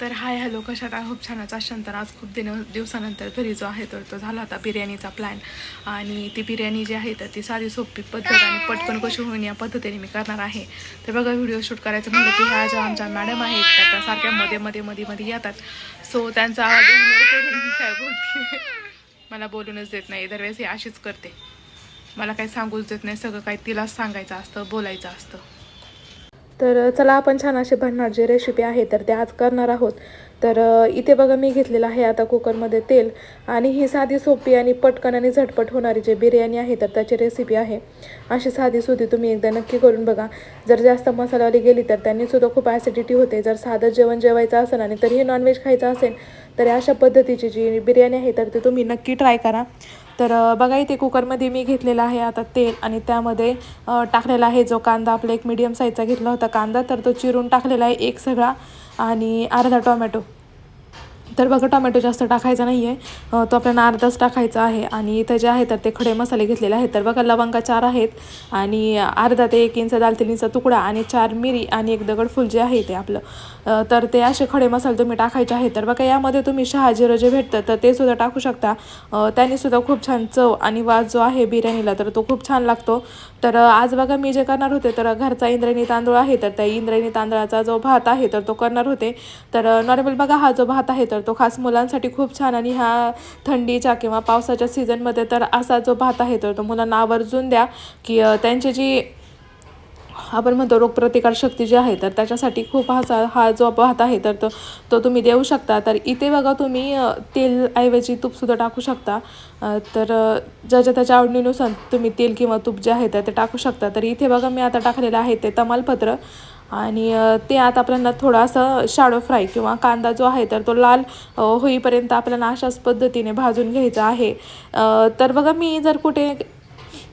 तर hi hello कशात आहे खूप छानच असाल तर आज खूप दिन दिवसानंतर घरी जो आहे तर तो झाला होता बिर्याणीचा प्लॅन आणि ती बिर्याणी जी आहे तर ती साधी सोपी पद्धत आणि पटकन कशी होईल या पद्धतीने मी करणार आहे. तर बघा व्हिडिओ शूट करायचं म्हणलं की ह्या ज्या आमच्या मॅडम आहेत त्या त्या सारख्या मध्ये मध्ये मध्ये मध्ये येतात. सो त्यांचा आवाज करून मी काय बोलते? मला बोलूनच देत नाही. दरवेळेस ही अशीच करते. मला काही सांगूच देत नाही. सगळं काही तिलाच सांगायचं असतं बोलायचं असतं. तर चला आपण छान असे भरणार जे रेसिपी आहे तर ते आज करणार आहोत. तर इथे बघा मी घेतलेलं आहे आता कुकरमध्ये तेल आणि ही साधी सोपी आणि पटकन आणि झटपट होणारी जे बिर्याणी आहे तर त्याची रेसिपी आहे. अशी साधी सुधी तुम्ही एकदा नक्की करून बघा. जर जास्त मसालावाली गेली तर त्यांनी सुद्धा खूप ॲसिडिटी होते. जर साधं जेवण जेवायचं असेल आणि तरीही नॉनव्हेज खायचं असेल तर अशा पद्धतीची जी बिर्याणी आहे तर ती तुम्ही नक्की ट्राय करा. तर बघा इथे कुकरमध्ये मी घेतलेलं आहे आता तेल आणि त्यामध्ये टाकलेला आहे जो कांदा आपला एक मीडियम साईजचा घेतला होता कांदा तर तो चिरून टाकलेला आहे एक सगळा आणि अर्धा टोमॅटो. तर बघा टोमॅटो जास्त टाकायचा नाही आहे तो आपल्याला अर्धाच टाकायचा आहे आणि इथं जे आहे तर ते खडे मसाले घेतलेले आहेत. तर बघा लवंगा चार आहेत आणि अर्धा ते एक इंच दालचिनीचा तुकडा आणि चार मिरी आणि एक दगडफूल जे आहे ते आपलं. तर ते असे खडे मसाले तुम्ही टाकायचे आहेत. तर बघा यामध्ये तुम्ही शहाजिरं जे भेटतं तर ते सुद्धा टाकू शकता. अ, त्याने सुद्धा खूप छान चव आणि वास जो आहे बिर्याणीला तर तो खूप छान लागतो. तर आज बघा मी जे करणार होते तर घरचा इंद्रायणी तांदूळ आहे तर त्या इंद्रायणी तांदळाचा जो भात आहे तर तो करणार होते. तर नॉर्मल बघा हा जो भात आहे तर तो खास मुलांसाठी खूप छान आणि ह्या थंडीच्या किंवा पावसाच्या सीझनमध्ये तर असा जो भात आहे तर तो मुलांना आवर्जून द्या की त्यांची जी आपण म्हणतो रोगप्रतिकार शक्ती जी आहे तर त्याच्यासाठी खूप हा हा जो भात आहे तर तो तो तुम्ही देऊ शकता. तर इथे बघा तुम्ही तेलऐवजी तूपसुद्धा टाकू शकता. तर ज्याच्या त्याच्या आवडीनुसार तुम्ही तेल किंवा तूप जे आहे तर ते टाकू शकता. तर इथे बघा मी आता टाकलेलं आहे ते तमालपत्र. आणि ते आता आपल्याला थोडासा शाडो फ्राय किंवा कांदा जो आहे तर तो लाल होईपर्यंत आपल्याला अशाच पद्धतीने भाजून घ्यायचा आहे. तर बघा मी जर कुठे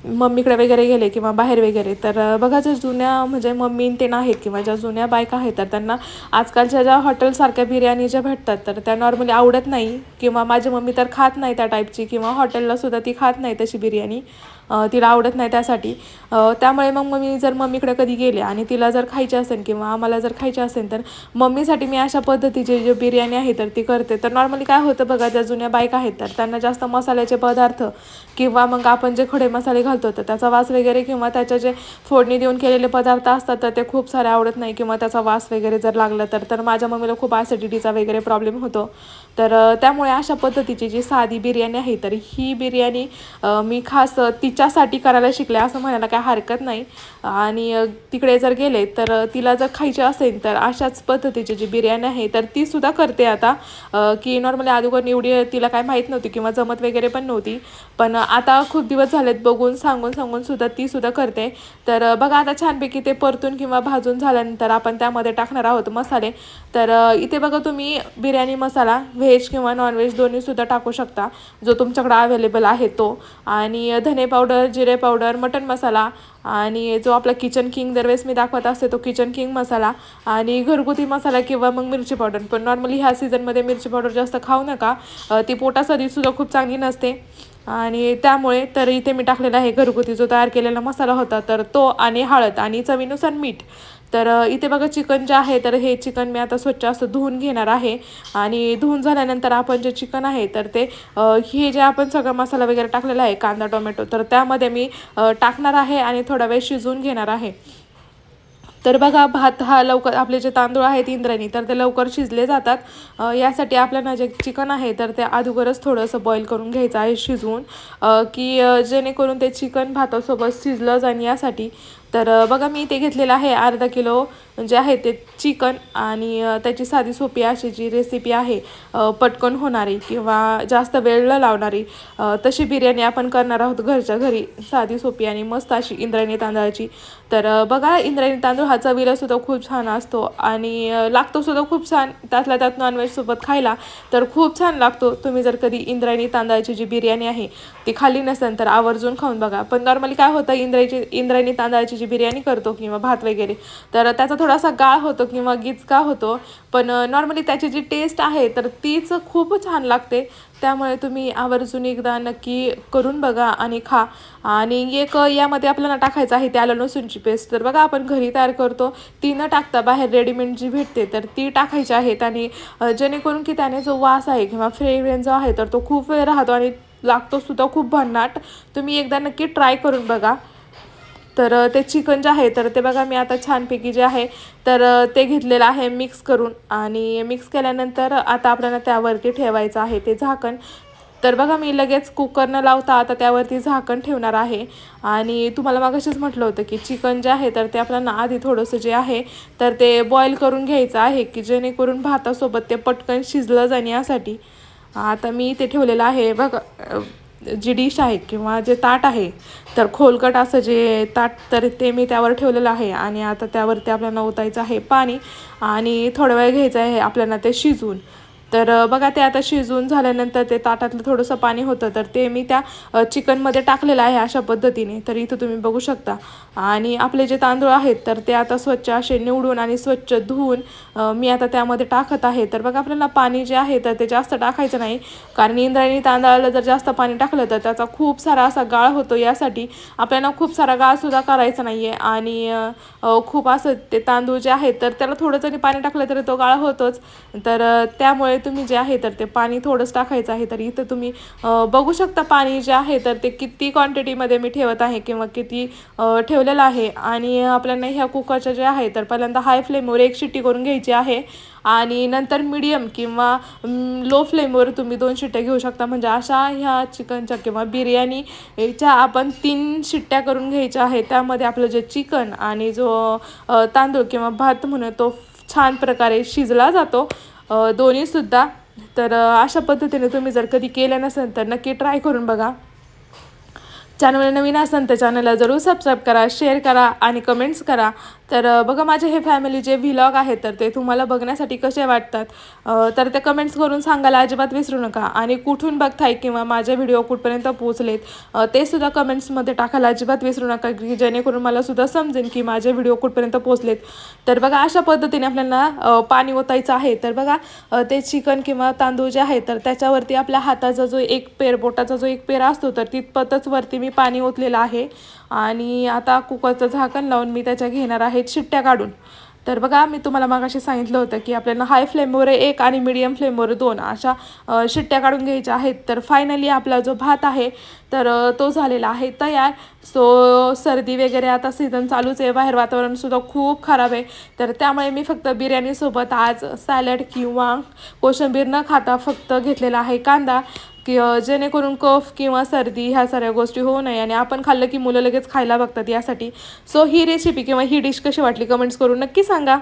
मम्मीकडे वगैरे गेले किंवा बाहेर वगैरे तर बघा ज्या जुन्या म्हणजे मम्मी ते आहेत किंवा ज्या जुन्या बायका आहेत तर त्यांना आजकालच्या ज्या हॉटेलसारख्या बिर्याणी ज्या भेटतात तर त्या नॉर्मली आवडत नाही किंवा माझी मम्मी तर खात नाही त्या टाईपची किंवा हॉटेलला सुद्धा ती खात नाही तशी बिर्याणी. तिला आवडत नाही त्यासाठी. त्यामुळे मग मम्मी जर मम्मीकडे कधी गेले आणि तिला जर खायची असेल किंवा आम्हाला जर खायची असेल तर मम्मीसाठी मी अशा पद्धतीची जी बिर्याणी आहे तर ती करते. तर नॉर्मली काय होतं बघा ज्या जुन्या बायका आहेत तर त्यांना जास्त मसाल्याचे पदार्थ किंवा मग आपण जे खडे मसाले घालतो तर त्याचा वास वगैरे किंवा त्याचे जे फोडणी देऊन केलेले पदार्थ असतात तर ते खूप सारे आवडत नाही किंवा त्याचा वास वगैरे जर लागला तर. तर माझ्या मम्मीला खूप ॲसिडिटीचा वगैरे प्रॉब्लेम होतो. तर त्यामुळे अशा पद्धतीची जी साधी बिर्याणी आहे तर ही बिर्याणी मी खास ती तिच्यासाठी करायला शिकले असं म्हणायला काय हरकत नाही. आणि तिकडे जर गेले तर तिला जर खायची असेल तर अशाच पद्धतीची जी बिर्याणी आहे तर ती सुद्धा करते आता. की नॉर्मली अगोदर एवढी तिला काय माहीत नव्हती किंवा जमत वगैरे पण नव्हती. पण आता खूप दिवस झालेत बघून सांगून सांगून सुद्धा ती सुद्धा करते. तर बघा आता छानपैकी ते परतून किंवा भाजून झाल्यानंतर आपण त्यामध्ये टाकणार आहोत मसाले. तर इथे बघा तुम्ही बिर्याणी मसाला व्हेज किंवा नॉनव्हेज दोन्हीसुद्धा टाकू शकता जो तुमच्याकडे अवेलेबल आहे तो. आणि धने पावडर पावडर जिरे पावडर मटन मसाला आणि जो आपला किचन किंग दरवेळेस मी दाखवत असते तो किचन किंग मसाला आणि घरगुती मसाला किंवा मग मिरची पावडर पण नॉर्मली ह्या सीझनमध्ये मिरची पावडर जास्त खाऊ नका. ती पोटासाठी सुद्धा खूप चांगली नसते. आणि त्यामुळे तर इथे मी टाकलेला आहे घरगुती जो तयार केलेला मसाला होता तर तो आणि हळद आणि चवीनुसार मीठ. तर इथे बघा चिकन जे आहे तर हे चिकन मी आता स्वच्छ असं धुवून घेणार आहे. आणि धुवून झाल्यानंतर आपण जे चिकन आहे तर ते हे जे आपण सगळा मसाला वगैरे टाकलेला आहे कांदा टोमॅटो तर त्यामध्ये मी टाकणार आहे आणि थोडा वेळ शिजवून घेणार आहे. तर बघा भात हा लवकर आपले जे तांदूळ आहेत इंद्रायणी तर ते लवकर शिजले जातात. यासाठी आपल्याला जे चिकन आहे तर ते अगोदरच थोडंसं बॉईल करून घ्यायचं आहे शिजवून. की जेणेकरून ते चिकन भातासोबत शिजलं जाईल यासाठी. तर बघा मी इथे घेतलेलं आहे अर्धा किलो जे आहे ते चिकन आणि त्याची साधी सोपी अशी जी रेसिपी आहे पटकन होणारी किंवा जास्त वेळ न लावणारी तशी बिर्याणी आपण करणार आहोत घरच्या घरी. साधी सोपी आणि मस्त अशी इंद्रायणी तांदळाची. तर बघा इंद्रायणी तांदूळ हा चवीला सुद्धा खूप छान असतो आणि लागतोसुद्धा लागतो सुद्धा खूप छान. त्यातल्या त्यात नॉनव्हेजसोबत खायला तर खूप छान लागतो. तुम्ही जर कधी इंद्रायणी तांदळाची जी बिर्याणी आहे ती खाल्ली नसेल तर आवर्जून खाऊन बघा. पण नॉर्मली काय होतं इंद्रायची इंद्रायणी तांदळाची जी बिर्याणी करतो किंवा भात वगैरे तर त्याचा थोडासा गाळ होतो किंवा गिचका होतो. पण नॉर्मली त्याची जी टेस्ट आहे तर तीच खूप छान लागते. त्यामुळे तुम्ही आवर्जून एकदा नक्की करून बघा आणि खा. आणि एक यामध्ये आपल्याला टाकायचं आहे त्याला लसूणची पेस्ट तर बघा आपण घरी तयार करतो. ती न टाकता बाहेर रेडीमेड जी भेटते तर ती टाकायची आहेत आणि जेणेकरून की त्याने जो वास आहे किंवा फ्रेग्रेन्स जो आहे तर तो खूप वेळ राहतो आणि लागतो सुद्धा खूप भन्नाट. तुम्ही एकदा नक्की ट्राय करून बघा. तर ते चिकन जे आहे तर ते बघा मी आता छानपैकी जे आहे तर ते घेतलेलं आहे मिक्स करून. आणि मिक्स केल्यानंतर आता आपल्याला त्यावरती ठेवायचं आहे ते झाकण. तर बघा मी लगेच कुकर न लावता आता त्यावरती झाकण ठेवणार आहे. आणि तुम्हाला मागाशीच म्हटलं होतं की चिकन जे आहे तर ते आपल्याला आधी थोडंसं जे आहे तर ते बॉईल करून घ्यायचं आहे की जेणेकरून भातासोबत ते पटकन शिजलं जाण्यासाठी आता मी ते ठेवलेलं आहे. बघा जी डिश आहे किंवा जे ताट आहे तर खोलकट असं जे ताट तर ते मी त्यावर ठेवलेलं आहे आणि आता त्यावरती आपल्याला ओतायचं आहे पाणी आणि थोडा वेळ घ्यायचं आहे आपल्याला ते शिजवून. तर बघा ते आता शिजून झाल्यानंतर ते ताटातलं थोडंसं पाणी होतं तर ते मी त्या चिकनमध्ये टाकलेलं आहे अशा पद्धतीने. तर इथं तुम्ही बघू शकता. आणि आपले जे तांदूळ आहेत तर ते आता स्वच्छ असे निवडून आणि स्वच्छ धुवून मी आता त्यामध्ये टाकत आहे. तर बघा आपल्याला पाणी जे आहे तर ते जास्त टाकायचं नाही. कारण इंद्रायणी तांदळाला जर जास्त पाणी टाकलं तर त्याचा खूप सारा असा गाळ होतो. यासाठी आपल्याला खूप सारा गाळसुद्धा करायचा नाही आहे आणि खूप असं ते तांदूळ जे आहेत तर त्याला थोडं जरी पाणी टाकलं तरी तो गाळ होतोच. तर त्यामुळे तुम्ही जे आहे तर ते पाणी थोडंच टाकायचं आहे तर इथं तुम्ही बघू शकता पाणी जे आहे तर ते किती क्वांटिटीमध्ये मी ठेवत आहे किंवा किती ठेवलेलं आहे. आणि आपल्याला ह्या कुकरच्या जे आहे तर पहिल्यांदा हाय फ्लेमवर एक शिट्टी करून घ्यायची आहे. आणि नंतर मीडियम किंवा लो फ्लेमवर तुम्ही दोन शिट्ट्या घेऊ शकता. म्हणजे अशा ह्या चिकनच्या किंवा बिर्याणीच्या आपण तीन शिट्ट्या करून घ्यायच्या आहे त्यामध्ये आपलं जे चिकन आणि जो तांदूळ किंवा भात म्हणून तो छान प्रकारे शिजला जातो. दोन्हीसुद्धा. तर अशा पद्धतीने तुम्ही जर कधी केलं नसेल तर नक्की ट्राय करून बघा. चॅनल नवीन असाल तर चॅनलला जरूर सबस्क्राईब करा शेअर करा आणि कमेंट्स करा. तर बघा माझे हे फॅमिली जे व्हिलॉग आहेत तर ते तुम्हाला बघण्यासाठी कसे वाटतात? तर ते कमेंट्स करून सांगायला अजिबात विसरू नका. आणि कुठून बघताय किंवा माझे व्हिडिओ कुठपर्यंत पोहोचलेत ते सुद्धा कमेंट्समध्ये टाकायला अजिबात विसरू नका की जेणेकरून मला सुद्धा समजेन की माझे व्हिडिओ कुठपर्यंत पोहोचलेत. तर बघा अशा पद्धतीने आपल्याला पाणी ओतायचं आहे. तर बघा ते चिकन किंवा तांदूळ जे आहे तर त्याच्यावरती आपल्या हाताचा जो एक पेर बोटाचा जो एक पेर असतो तर तिथपतच वरती मी पाणी ओतलेलं आहे. आणि आता कुकरचं झाकण लावून मी त्याच्या घेणार आहेत शिट्ट्या काढून. तर बघा मी तुम्हाला मागाशी सांगितलं होतं की आपल्याला हाय फ्लेमवर एक आणि मिडियम फ्लेमवर दोन अशा शिट्ट्या काढून घ्यायच्या आहेत. तर फायनली आपला जो भात आहे तर तो झालेला आहे तयार. सो सर्दी वगैरे आता सीझन चालूच आहे. बाहेर वातावरणसुद्धा खूप खराब आहे. तर त्यामुळे मी फक्त बिर्याणीसोबत आज सॅलड किंवा कोशिंबीर न खाता फक्त घेतलेला आहे कांदा. की जेणेकरून कफ किंवा सर्दी ह्या साऱ्या गोष्टी होऊ नये आणि आपण खाल्लं की मुलं लगेच खायला बघतात यासाठी. सो ही रेसिपी किंवा ही डिश कशी वाटली? कमेंट्स करून नक्की सांगा.